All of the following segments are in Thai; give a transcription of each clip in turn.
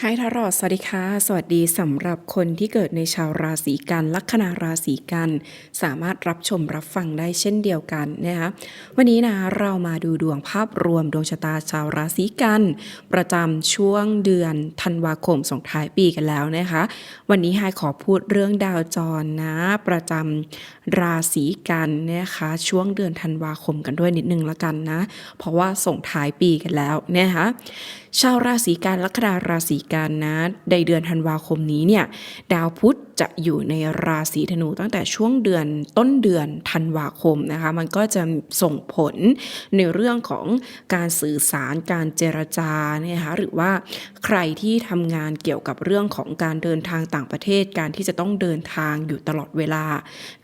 ไฮทารอดสวัสดีค่ะ สวัสดีสำหรับคนที่เกิดในชาวราศีกัน ลัคนาราศีกัน สามารถรับชมรับฟังได้เช่นเดียวกันนะคะวันนี้นะเรามาดูดวงภาพรวมดวงชะตาชาวราศีกัน ประจำช่วงเดือนธันวาคมส่งท้ายปีกันแล้วนะคะ วันนี้ไฮขอพูดเรื่องดาวจรนะ ประจำราศีกันนะคะ ช่วงเดือนธันวาคมกันด้วยนิดนึงละกันนะ เพราะว่าส่งท้ายปีกันแล้วนะคะชาวราศีกันลัคนาราศีกันนะในเดือนธันวาคมนี้เนี่ยดาวพุธจะอยู่ในราศีธนูตั้งแต่ช่วงเดือนต้นเดือนธันวาคมนะคะมันก็จะส่งผลในเรื่องของการสื่อสารการเจรจานะคะหรือว่าใครที่ทำงานเกี่ยวกับเรื่องของการเดินทางต่างประเทศ การที่จะต้องเดินทางอยู่ตลอดเวลา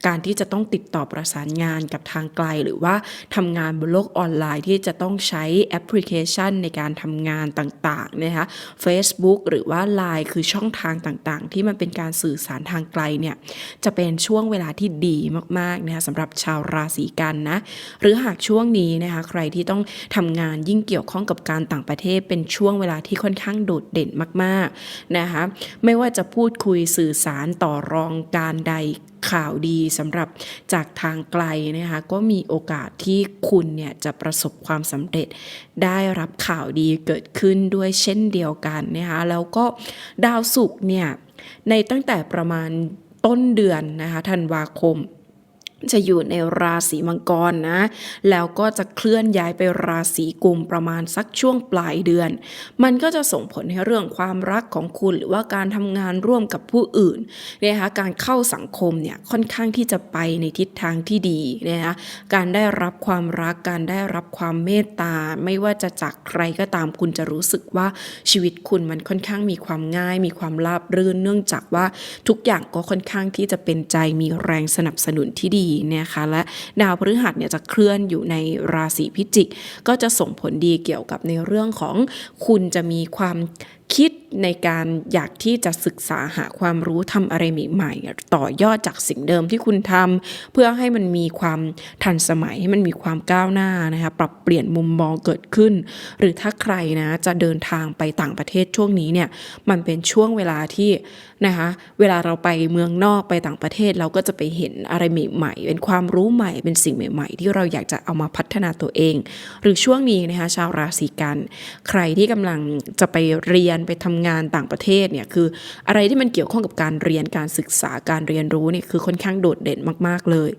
การที่จะต้องติดต่อประสานงานกับทางไกล หรือว่าทำงานบนโลกออนไลน์ที่จะต้องใช้แอปพลิเคชันในการทำงานต่างๆนะคะ Facebook หรือว่า Line คือช่องทางต่างๆ ที่มันเป็นการสื่อสารทางไกลเนี่ยจะเป็นช่วงเวลาที่ดีมากๆนะคะสำหรับชาวราศีกันนะ หรือหากช่วงนี้นะคะใครที่ต้องทำงานยิ่งเกี่ยวข้องกับการต่างประเทศ เป็นช่วงเวลาที่ค่อนข้างโดดเด่นมากๆนะคะไม่ว่าจะพูดคุยสื่อสารต่อรองการใด ข่าวดีสำหรับจากทางไกลนะคะก็มีโอกาสที่คุณเนี่ยจะประสบความสำเร็จ ได้รับข่าวดีเกิดขึ้นด้วยเช่นเดียวกันนะคะแล้วก็ดาวศุกร์เนี่ยในตั้งแต่ประมาณต้นเดือนนะคะธันวาคม จะอยู่ในราศีมังกรนะ แล้วก็จะเคลื่อนย้ายไปราศีกุมประมาณสักช่วงปลายเดือน มันก็จะส่งผลให้เรื่องความรักของคุณ หรือว่าการทำงานร่วมกับผู้อื่นนะคะการเข้าสังคมเนี่ยค่อนข้างที่จะไปในทิศทางที่ดีนะคะการได้รับความรักการได้รับความเมตตา ไม่ว่าจะจากใครก็ตามคุณจะรู้สึกว่าชีวิตคุณมันค่อนข้างมีความง่าย มีความราบรื่น เนื่องจากว่าทุกอย่างก็ค่อนข้างที่จะเป็นใจมีแรงสนับสนุนที่ดีนะคะและดาวพฤหัสเนี่ยจะเคลื่อนอยู่ในราศีพิจิก ก็จะส่งผลดีเกี่ยวกับในเรื่องของคุณจะมีความคิด ในการอยากที่จะศึกษาหาความรู้ทำอะไรใหม่ๆต่อยอดจากสิ่งเดิมที่คุณทำเพื่อให้มันมีความทันสมัยให้มันมีความก้าวหน้านะคะปรับเปลี่ยนมุมมองเกิดขึ้น หรือถ้าใครนะจะเดินทางไปต่างประเทศช่วงนี้เนี่ยมันเป็นช่วงเวลาที่นะคะเวลาเราไปเมืองนอกไปต่างประเทศเราก็จะไปเห็นอะไรใหม่ๆเป็นความรู้ใหม่เป็นสิ่งใหม่ๆ ที่เราอยากจะเอามาพัฒนาตัวเอง หรือช่วงนี้นะคะชาวราศีกัน ใครที่กำลังจะไปเรียนไปทำงานต่างประเทศเนี่ยคืออะไรที่มันเกี่ยวข้องกับการเรียนการศึกษาการเรียนรู้เนี่ยคือค่อนข้างโดดเด่นมาก ๆเลย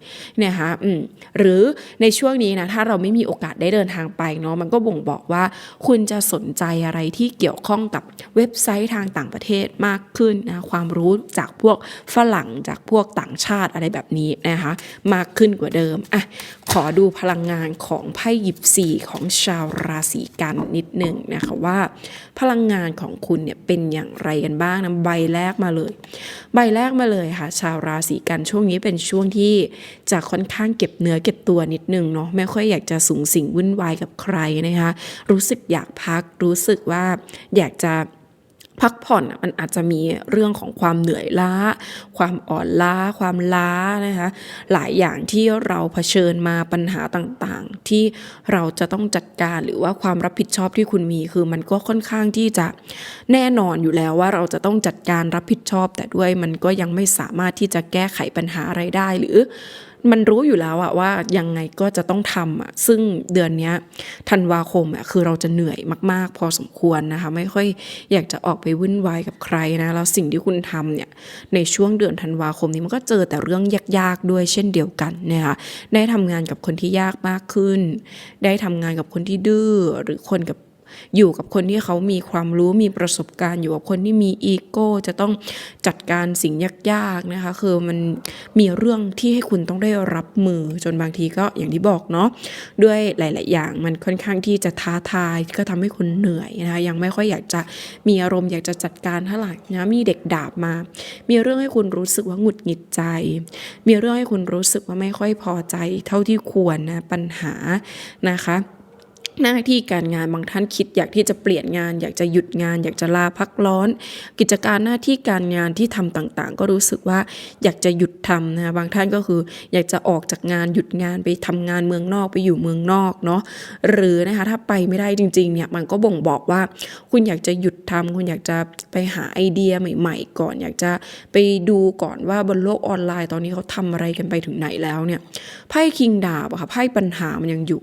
นะคะอืมหรือในช่วงนี้นะถ้าเราไม่มีโอกาสได้เดินทางไปเนาะมันก็บ่งบอกว่า คุณจะสนใจอะไรที่เกี่ยวข้องกับเว็บไซต์ทางต่างประเทศมากขึ้นนะความรู้จากพวกฝรั่งจากพวกต่างชาติอะไรแบบนี้นะคะมากขึ้นกว่าเดิมอะขอดูพลังงานของไพ่หยิบสี่ของชาวราศีกันนิดหนึ่งนะคะว่า พลังงานของคุณเนี่ยเป็นอย่างไรกันบ้างนะใบแรกมาเลย ใบแรกมาเลยค่ะ ชาวราศีกันช่วงนี้เป็นช่วงที่จะค่อนข้างเก็บเนื้อเก็บตัวนิดนึงเนาะไม่ค่อยอยากจะสูงสิงวุ่นวายกับใครนะคะรู้สึกอยากพักรู้สึกว่าอยากจะ พักผ่อนมันอาจจะมีเรื่องของความเหนื่อยล้า ความอ่อนล้า ความล้านะคะหลายอย่างที่เราเผชิญมาปัญหาต่างๆ ที่เราจะต้องจัดการหรือว่าความรับผิดชอบที่คุณมีคือมันก็ค่อนข้างที่จะแน่นอนอยู่แล้วว่าเราจะต้องจัดการรับผิดชอบ แต่ด้วยมันก็ยังไม่สามารถที่จะแก้ไขปัญหาอะไรได้หรือ มันรู้อยู่แล้วอะว่ายังไงก็จะต้องทำอะซึ่งเดือนนี้ธันวาคมอะคือเราจะเหนื่อยมาก ๆ พอสมควรนะคะ ไม่ค่อยอยากจะออกไปวุ่นวายกับใครนะแล้วสิ่งที่คุณทำเนี่ยในช่วงเดือนธันวาคมนี้มันก็เจอแต่เรื่องยาก ๆ ด้วยเช่นเดียวกันนะคะได้ทำงานกับคนที่ยากมากขึ้น ได้ทำงานกับคนที่ดื้อหรือคนกับ อยู่กับคนที่เขามีความรู้มีประสบการณ์ อยู่กับคนที่มีอีโก้จะต้องจัดการสิ่งยากๆนะคะคือมันมีเรื่องที่ให้คุณต้องได้รับมือจนบางทีก็อย่างที่บอกเนาะด้วยหลาย ๆ อย่างมันค่อนข้างที่จะท้าทายก็ทำให้คุณเหนื่อยนะคะยังไม่ค่อยอยากจะมีอารมณ์อยากจะจัดการเท่าไหร่นะมีเด็กดาบมา มีเรื่องให้คุณรู้สึกว่าหงุดหงิดใจ มีเรื่องให้คุณรู้สึกว่าไม่ค่อยพอใจเท่าที่ควรนะปัญหานะคะ หน้าที่การงานบางท่านคิดอยากที่จะเปลี่ยนงาน อยากจะหยุดงาน อยากจะลาพักร้อน กิจการหน้าที่การงานที่ทำต่างๆ ก็รู้สึกว่าอยากจะหยุดทำนะบางท่านก็คืออยากจะออกจากงานหยุดงานไปทำงานเมืองนอกไปอยู่เมืองนอกเนาะหรือนะคะถ้าไปไม่ได้จริงๆเนี่ยมันก็บ่งบอกว่า คุณอยากจะหยุดทำคุณอยากจะไปหาไอเดียใหม่ ๆ ก่อน อยากจะไปดูก่อนว่าบนโลกออนไลน์ ตอนนี้เขาทำอะไรกันไปถึงไหนแล้วเนี่ยไพ่คิงดาบอะค่ะไพ่ปัญหามันยังอยู่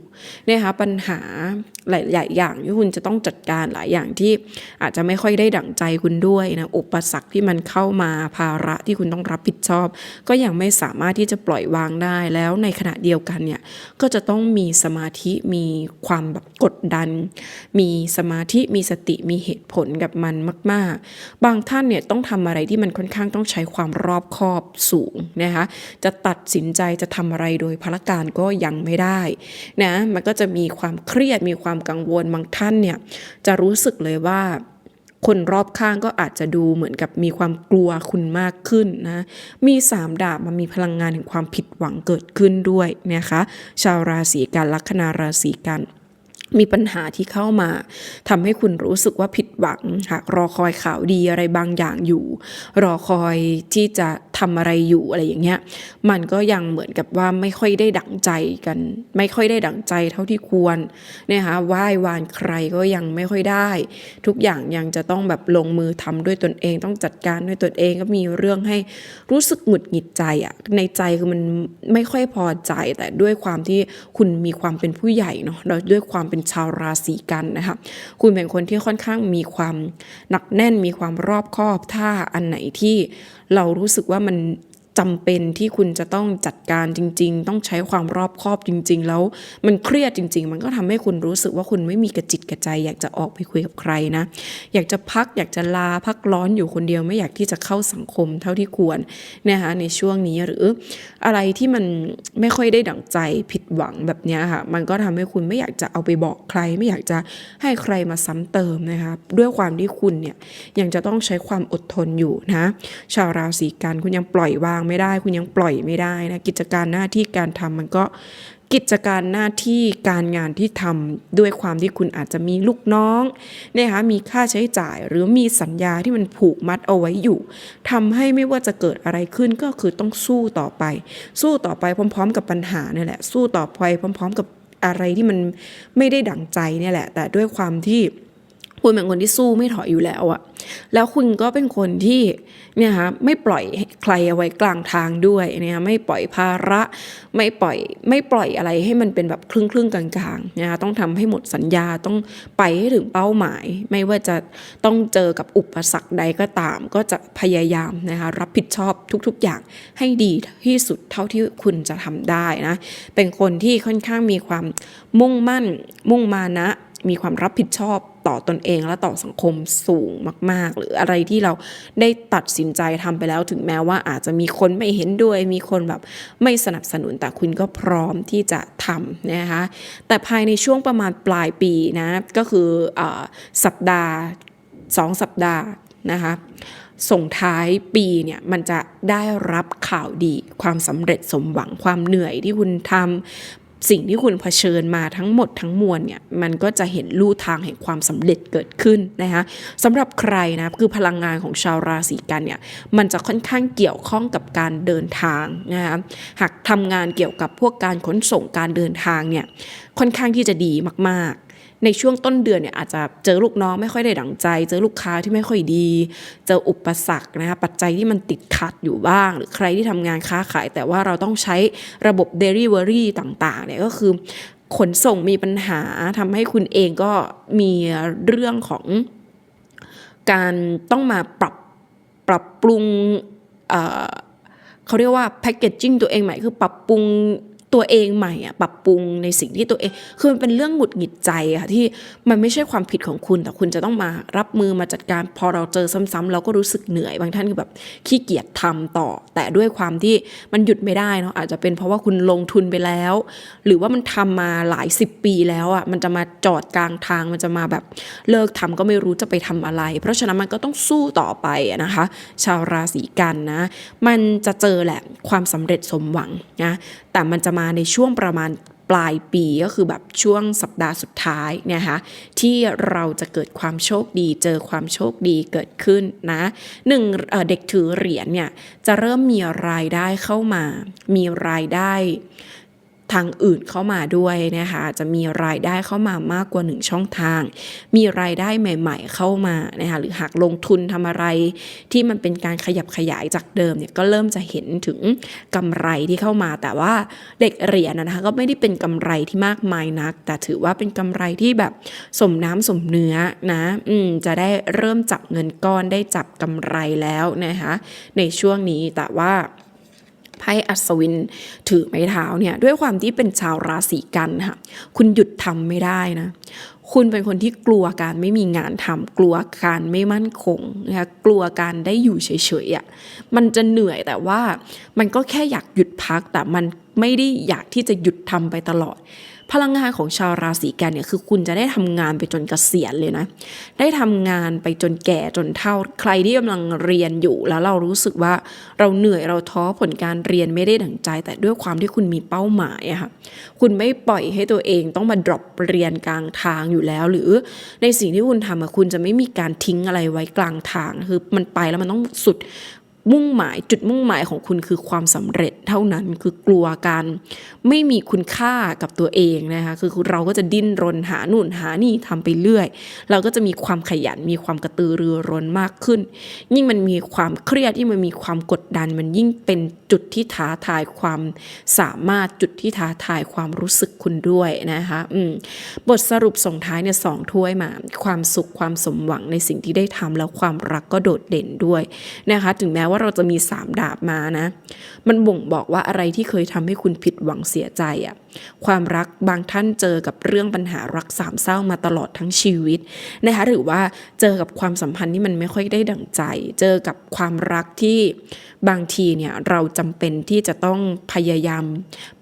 นะคะปัญหาหลาย ๆ อย่างที่คุณจะต้องจัดการหลายอย่างที่อาจจะไม่ค่อยได้ดั่งใจคุณด้วยนะอุปสรรคที่มันเข้ามาภาระที่คุณต้องรับผิดชอบ ก็ยังไม่สามารถที่จะปล่อยวางได้แล้วในขณะเดียวกันเนี่ยก็จะต้องมีสมาธิมีความแบบกดดัน มีสมาธิมีสติมีเหตุผลกับมันมาก ๆ บางท่านเนี่ยต้องทำอะไรที่มันค่อนข้างต้องใช้ความรอบคอบสูงนะคะจะตัดสินใจจะทำอะไรโดยพละการก็ยังไม่ได้นะมันก็จะมีความเครียดมีความกังวลบางท่านเนี่ยจะรู้สึกเลยว่าคนรอบข้างก็อาจจะดูเหมือนกับมีความกลัวคุณมากขึ้นนะ มีสามดาบมันมีพลังงานแห่งความผิดหวังเกิดขึ้นด้วยนะคะ ชาวราศีกันลัคนาราศีกันมีปัญหาที่เข้ามาทำให้คุณรู้สึกว่าผิดหวังหากรอคอยข่าวดีอะไรบางอย่างอยู่ รอคอยที่จะ ทำอะไรอยู่อะไรอย่างเงี้ยมันก็ยังเหมือนกับว่าไม่ค่อยได้ดั่งใจกัน ไม่ค่อยได้ดั่งใจเท่าที่ควรนะคะไหว้วานใครก็ยังไม่ค่อยได้ ทุกอย่างยังจะต้องแบบลงมือทำด้วยตนเอง ต้องจัดการด้วยตนเองก็มีเรื่องให้รู้สึกหงุดหงิดใจอะในใจคือมันไม่ค่อยพอใจแต่ด้วยความที่คุณมีความเป็นผู้ใหญ่เนาะด้วยความเป็นชาวราศีกันนะคะคุณเป็นคนที่ค่อนข้างมีความหนักแน่นมีความรอบคอบถ้าอันไหนที่เรารู้สึกว่ามัน someone จำเป็นที่คุณจะต้องจัดการจริง ๆ ต้องใช้ความรอบคอบจริง ๆ แล้วมันเครียดจริง ๆ มันก็ทำให้คุณรู้สึกว่าคุณไม่มีกระจิตกระใจ อยากจะออกไปคุยกับใครนะ อยากจะพักอยากจะลาพักร้อนอยู่คนเดียวไม่อยากที่จะเข้าสังคมเท่าที่ควรนะคะในช่วงนี้หรืออะไรที่มันไม่ค่อยได้ดั่งใจผิดหวังแบบนี้ค่ะ มันก็ทำให้คุณไม่อยากจะเอาไปบอกใคร ไม่อยากจะให้ใครมาซ้ำเติมนะคะด้วยความที่คุณเนี่ยยังจะต้องใช้ความอดทนอยู่นะ ชาวราศีกันคุณยังปล่อยวางไม่ได้ คุณยังปล่อยไม่ได้นะกิจการหน้าที่การทำมันก็กิจการหน้าที่การงานที่ทำด้วยความที่คุณอาจจะมีลูกน้องนะคะมีค่าใช้จ่ายหรือมีสัญญาที่มันผูกมัดเอาไว้อยู่ทำให้ไม่ว่าจะเกิดอะไรขึ้นก็คือต้องสู้ต่อไป สู้ต่อไปพร้อม ๆ กับปัญหาเนี่ยแหละ สู้ต่อไปพร้อม ๆ กับอะไรที่มันไม่ได้ดั่งใจเนี่ยแหละ แต่ด้วยความที่ คุณเป็นคนที่สู้ไม่ถอยอยู่แล้วอะแล้วคุณก็เป็นคนที่เนี่ยฮะไม่ปล่อยใครเอาไว้กลางทางด้วยเนี่ยไม่ปล่อยภาระไม่ปล่อยไม่ปล่อยอะไรให้มันเป็นแบบครึ่งครึ่งๆกลางๆนะคะต้องทำให้หมดสัญญาต้องไปให้ถึงเป้าหมาย ไม่ว่าจะต้องเจอกับอุปสรรคใดก็ตาม ก็จะพยายามนะคะรับผิดชอบทุกๆอย่างให้ดีที่สุดเท่าที่คุณจะทำได้นะเป็นคนที่ค่อนข้างมีความมุ่งมั่นมุ่งมานะมีความรับผิดชอบ ต่อตอนเองและต่อสังคมสูงมาก ๆ หรืออะไรที่เราได้ตัดสินใจทำไปแล้ว ถึงแม้ว่าอาจจะมีคนไม่เห็นด้วย มีคนแบบไม่สนับสนุนแต่คุณก็พร้อมที่จะทำนะคะแต่ภายในช่วงประมาณปลายปีนะก็คืออสัปดาห์2สัปดาห์นะคะส่งท้ายปีเนี่ยมันจะได้รับข่าวดีความสำเร็จสมหวังความเหนื่อยที่คุณทำ สิ่งที่คุณเผชิญมาทั้งหมดทั้งมวลเนี่ยมันก็จะเห็นลู่ทางแห่งความสำเร็จเกิดขึ้นนะคะสำหรับใครนะคือพลังงานของชาวราศีกันเนี่ยมันจะค่อนข้างเกี่ยวข้องกับการเดินทางนะคะหากทำงานเกี่ยวกับพวกการขนส่งการเดินทางเนี่ยค่อนข้างที่จะดีมาก ในช่วงต้นเดือนเนี่ยอาจจะเจอลูกน้องไม่ค่อยได้ดั่งใจ เจอลูกค้าที่ไม่ค่อยดี เจออุปสรรคนะคะปัจจัยที่มันติดขัดอยู่บ้าง หรือใครที่ทำงานค้าขาย แต่ว่าเราต้องใช้ระบบ Delivery ต่างๆเนี่ยก็คือขนส่งมีปัญหาทำให้คุณเองก็มีเรื่องของการต้องมาปรับปรับปรุงเขาเรียกว่าแพ c เกจจิ้งตัวเองใหม่คือปรับปรุง ตัวเองใหม่อะปรับปรุงในสิ่งที่ตัวเอง คือมันเป็นเรื่องหงุดหงิดใจอะค่ะที่มันไม่ใช่ความผิดของคุณ แต่คุณจะต้องมารับมือมาจัดการพอเราเจอซ้ำๆเราก็รู้สึกเหนื่อยบางท่านคือแบบขี้เกียจทำต่อ แต่ด้วยความที่มันหยุดไม่ได้เนาะอาจจะเป็นเพราะว่าคุณลงทุนไปแล้ว หรือว่ามันทำมาหลายสิบปีแล้วอะมันจะมาจอดกลางทางมันจะมาแบบเลิกทำก็ไม่รู้จะไปทำอะไร เพราะฉะนั้นมันก็ต้องสู้ต่อไปนะคะ ชาวราศีกันนะ มันจะเจอแหละความสำเร็จสมหวังนะแต่มันจะมาในช่วงประมาณปลายปีก็คือแบบช่วงสัปดาห์สุดท้ายเนยนะคะที่เราจะเกิดความโชคดี เจอความโชคดีเกิดขึ้นนะหนึ่งเเด็กถือเหรียญเนี่ยจะเริ่มมีรายได้เข้ามา มีรายได้ ทางอื่นเข้ามาด้วยนะคะจะมีรายได้เข้ามามากกว่าหนึ่งช่องทาง มีรายได้ใหม่ ๆ เข้ามานะคะหรือหากลงทุนทำอะไร ที่มันเป็นการขยับขยายจากเดิมเนี่ยก็เริ่มจะเห็นถึงกำไรที่เข้ามา แต่ว่าเด็กเหรียญนะคะก็ไม่ได้เป็นกำไรที่มากมายนัก แต่ถือว่าเป็นกำไรที่แบบสมน้ำสมเนื้อนะอืมจะได้เริ่มจับเงินก้อนได้จับกำไรแล้วนะคะในช่วงนี้แต่ว่า ไพ่อัศวินถือไม้เท้าเนี่ยด้วยความที่เป็นชาวราศีกันค่ะคุณหยุดทำไม่ได้นะคุณเป็นคนที่กลัวการไม่มีงานทำกลัวการไม่มั่นคงนะคะกลัวการได้อยู่เฉยๆอะ่ะมันจะเหนื่อยแต่ว่ามันก็แค่อยากหยุดพักแต่มัน ไม่ได้อยากที่จะหยุดทำไปตลอด พลังงานของชาวราศีกันเนี่ยคือคุณจะได้ทำงานไปจนเกษียณเลยนะ ได้ทำงานไปจนแก่จนเฒ่าใครที่กำลังเรียนอยู่แล้วเรารู้สึกว่าเราเหนื่อยเราท้อผลการเรียนไม่ได้ดั่งใจ แต่ด้วยความที่คุณมีเป้าหมายอะค่ะคุณไม่ปล่อยให้ตัวเองต้องมา drop เรียนกลางทางอยู่แล้ว หรือในสิ่งที่คุณทำอะคุณจะไม่มีการทิ้งอะไรไว้กลางทางคือมันไปแล้วมันต้องสุด มุ่งหมายจุดมุ่งหมายของคุณคือความสำเร็จเท่านั้นคือกลัวการไม่มีคุณค่ากับตัวเองนะคะคือเราก็จะดิ้นรนหาหนู่นหานี่ทำไปเรื่อย เราก็จะมีความขยันมีความกระตือรือร้นมากขึ้น ยิ่งมันมีความเครียดที่มันมีความกดดัน มันยิ่งเป็นจุดที่ท้าทายความสามารถจุดที่ท้าทายความรู้สึกคุณด้วยนะคะอืมบทสรุปส่งท้ายเนี่ยสองถ้วยมา ความสุขความสมหวังในสิ่งที่ได้ทำแล้วความรักก็โดดเด่นด้วยนะคะถึงแม้ว่าเราจะมีสามดาบมานะ มันบ่งบอกว่าอะไรที่เคยทำให้คุณผิดหวังเสียใจอะ ความรักบางท่านเจอกับเรื่องปัญหารักสามเศร้ามาตลอดทั้งชีวิตนะคะหรือว่าเจอกับความสัมพันธ์ที่มันไม่ค่อยได้ดั่งใจ เจอกับความรักที่บางทีเนี่ยเราจำเป็นที่จะต้องพยายาม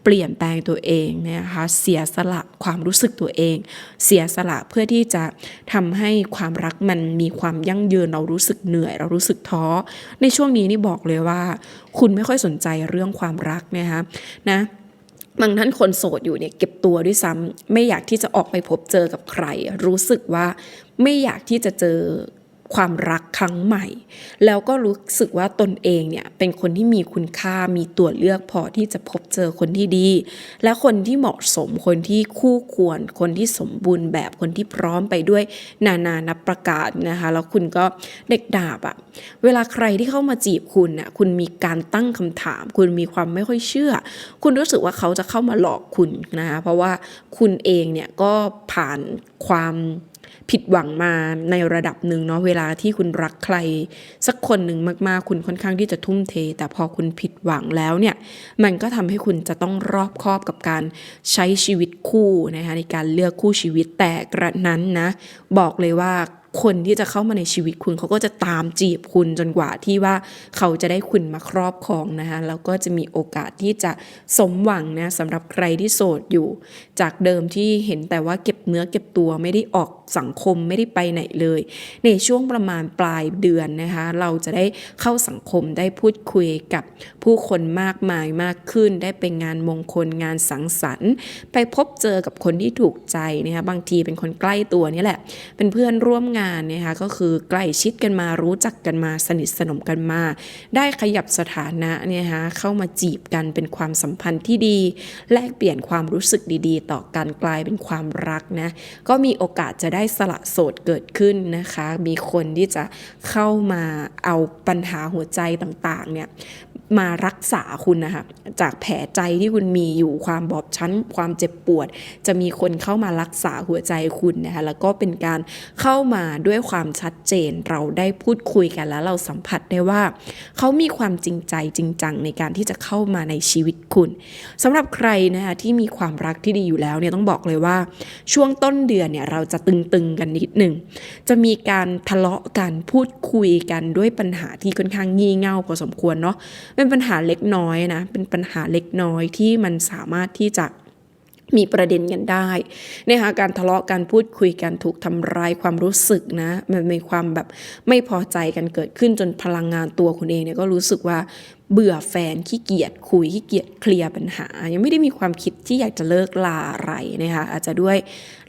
เปลี่ยนแปลงตัวเองนะคะเสียสละความรู้สึกตัวเอง เสียสละเพื่อที่จะทำให้ความรักมันมีความยั่งยืนเรารู้สึกเหนื่อย เรารู้สึกท้อ ในช่วงนี้นี่บอกเลยว่า คุณไม่ค่อยสนใจเรื่องความรักนะคะนะ บางท่านคนโสดอยู่เนี่ยเก็บตัวด้วยซ้ำไม่อยากที่จะออกไปพบเจอกับใคร รู้สึกว่าไม่อยากที่จะเจอ ความรักครั้งใหม่ แล้วก็รู้สึกว่าตนเองเนี่ยเป็นคนที่มีคุณค่ามีตัวเลือกพอที่จะพบเจอคนที่ดี และคนที่เหมาะสมคนที่คู่ควร คนที่สมบูรณ์แบบคนที่พร้อมไปด้วยนานานับประกาศนะคะ แล้วคุณก็เด็กดาบอะเวลาใครที่เข้ามาจีบคุณน่ะคุณมีการตั้งคำถาม คุณมีความไม่ค่อยเชื่อ คุณรู้สึกว่าเขาจะเข้ามาหลอกคุณนะคะเพราะว่าคุณเองเนี่ยก็ผ่านความ ผิดหวังมาในระดับหนึ่งเนาะเวลาที่คุณรักใคร สักคนหนึ่งมากๆ คุณค่อนข้างที่จะทุ่มเท แต่พอคุณผิดหวังแล้วเนี่ยมันก็ทำให้คุณจะต้องรอบคอบกับการใช้ชีวิตคู่นะคะในการเลือกคู่ชีวิตแต่กระนั้นนะ บอกเลยว่า คนที่จะเข้ามาในชีวิตคุณเขาก็จะตามจีบคุณจนกว่าที่ว่าเขาจะได้คุณมาครอบครองนะคะแล้วก็จะมีโอกาสที่จะสมหวังนะสำหรับใครที่โสดอยู่ จากเดิมที่เห็นแต่ว่าเก็บเนื้อเก็บตัวไม่ได้ออกสังคมไม่ได้ไปไหนเลย ในช่วงประมาณปลายเดือนนะคะเราจะได้เข้าสังคมได้พูดคุยกับผู้คนมากมายมากขึ้น ได้ไปงานมงคลงานสังสรรค์ ไปพบเจอกับคนที่ถูกใจนะคะบางทีเป็นคนใกล้ตัวนี่แหละ เป็นเพื่อนร่วมงานนะคะก็คือใกล้ชิดกันมารู้จักกันมาสนิทสนมกันมา ได้ขยับสถานะเนี่ยฮะเข้ามาจีบกันเป็นความสัมพันธ์ที่ดี แลกเปลี่ยนความรู้สึกดีๆ ต่อกันกลายเป็นความรักนะก็มีโอกาสจะได้สละโสดเกิดขึ้นนะคะ มีคนที่จะเข้ามาเอาปัญหาหัวใจต่างๆเนี่ย มารักษาคุณนะคะจากแผลใจที่คุณมีอยู่ความบอบช้ำความเจ็บปวด จะมีคนเข้ามารักษาหัวใจคุณนะคะแล้วก็เป็นการเข้ามาด้วยความชัดเจนเราได้พูดคุยกันแล้วเราสัมผัสได้ว่า เขามีความจริงใจจริงจังในการที่จะเข้ามาในชีวิตคุณสำหรับใครนะคะที่มีความรักที่ดีอยู่แล้วเนี่ยต้องบอกเลยว่า ช่วงต้นเดือนเนี่ยเราจะตึงๆกันนิดหนึ่งจะมีการทะเลาะกันพูดคุยกันด้วยปัญหาที่ค่อนข้างงี่เง่าพอสมควรเนาะเป็นปัญหาเล็กน้อยนะ เป็นปัญหาเล็กน้อยที่มันสามารถที่จะมีประเด็นกันได้นะคะการทะเลาะการพูดคุยกันถูกทำร้ายความรู้สึกนะ มันมีความแบบไม่พอใจกันเกิดขึ้นจนพลังงานตัวคุณเองเนี่ยก็รู้สึกว่า เบื่อแฟนขี้เกียจคุยขี้เกียจเคลียร์ปัญหา ยังไม่ได้มีความคิดที่อยากจะเลิกลาอะไรนะคะอาจจะด้วย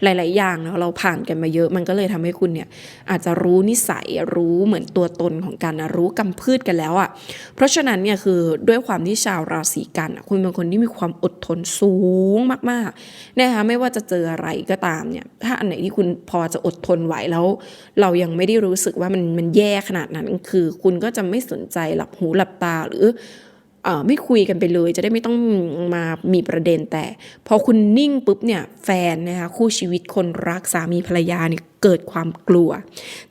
หลาย ๆ อย่างเนาะเราผ่านกันมาเยอะ มันก็เลยทำให้คุณเนี่ยอาจจะรู้นิสัยรู้เหมือนตัวตนของกันนะรู้กำพืชกันแล้วอะ่ะเพราะฉะนั้นเนี่ยคือด้วยความที่ชาวราศีกันคุณเป็นคนที่มีความอดทนสูงมากๆนะคะไม่ว่าจะเจออะไรก็ตามเนี่ยถ้าอันไหนที่คุณพอจะอดทนไหวแล้ว เรายังไม่ได้รู้สึกว่ามันมันแย่ขนาดนั้น คือคุณก็จะไม่สนใจหลับหูหลับตาหรือไม่คุยกันไปเลย จะได้ไม่ต้องมามีประเด็นแต่ พอคุณนิ่งปุ๊บเนี่ยแฟนนะคะคู่ชีวิตคนรักสามีภรรยาเนี่ย เกิดความกลัว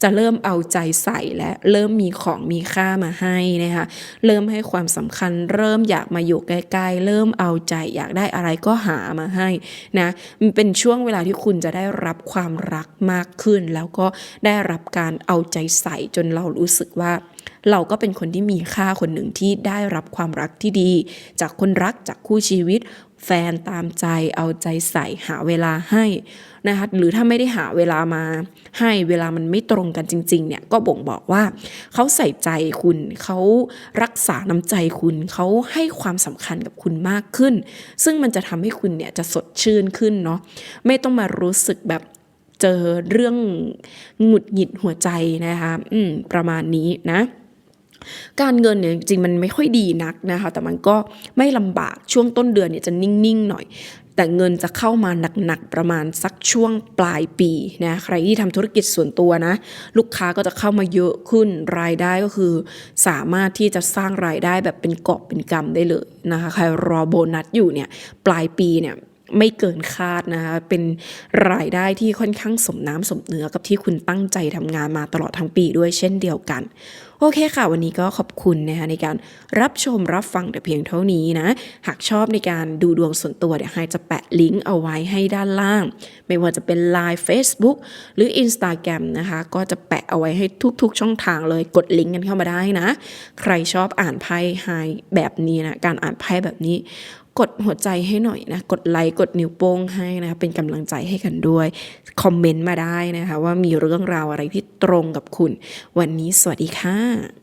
จะเริ่มเอาใจใส่และเริ่มมีของมีค่ามาให้นะคะเริ่มให้ความสำคัญ เริ่มอยากมาอยู่ใกล้ๆ เริ่มเอาใจอยากได้อะไรก็หามาให้นะมันเป็นช่วงเวลาที่คุณจะได้รับความรักมากขึ้น แล้วก็ได้รับการเอาใจใส่จนเรารู้สึกว่าเราก็เป็นคนที่มีค่าคนหนึ่งที่ได้รับความรักที่ดี จากคนรักจากคู่ชีวิต แฟนตามใจเอาใจใส่หาเวลาให้นะคะหรือถ้าไม่ได้หาเวลามา ให้เวลามันไม่ตรงกันจริง ๆ เนี่ยก็บ่งบอกว่าเขาใส่ใจคุณเขารักษาน้ำใจคุณเขาให้ความสำคัญกับคุณมากขึ้น ซึ่งมันจะทำให้คุณเนี่ยจะสดชื่นขึ้นเนาะไม่ต้องมารู้สึกแบบเจอเรื่องหงุดหงิดหัวใจนะคะ อืม ประมาณนี้นะ การเงินเนี่ยจริงมันไม่ค่อยดีนักนะคะ แต่มันก็ไม่ลำบากช่วงต้นเดือนเนี่ยจะนิ่งๆหน่อย แต่เงินจะเข้ามาหนักๆประมาณสักช่วงปลายปีนะใครที่ทำธุรกิจส่วนตัวนะ ลูกค้าก็จะเข้ามาเยอะขึ้นรายได้ก็คือ สามารถที่จะสร้างรายได้แบบเป็นกอบเป็นกำได้เลยนะคะ ใครรอโบนัสอยู่เนี่ยปลายปีเนี่ย ไม่เกินคาดนะคะเป็นรายได้ที่ค่อนข้างสมน้ำสมเนื้อกับที่คุณตั้งใจทำงานมาตลอดทั้งปีด้วยเช่นเดียวกัน โอเคค่ะ วันนี้ก็ขอบคุณนะคะในการรับชมรับฟังแต่เพียงเท่านี้นะ หากชอบในการดูดวงส่วนตัวเดี๋ยวไฮจะแปะลิงก์เอาไว้ให้ด้านล่าง ไม่ว่าจะเป็น Line Facebook หรือ Instagram นะคะ ก็จะแปะเอาไว้ให้ทุกๆ ช่องทางเลยกดลิงก์กันเข้ามาได้นะ ใครชอบอ่านไพ่ไฮแบบนี้นะการอ่านไพ่แบบนี้ กดหัวใจให้หน่อยนะกดไลค์กดนิ้วโป้งให้นะคะเป็นกำลังใจให้กันด้วย คอมเมนต์มาได้นะคะว่ามีเรื่องราวอะไรที่ตรงกับคุณ วันนี้สวัสดีค่ะ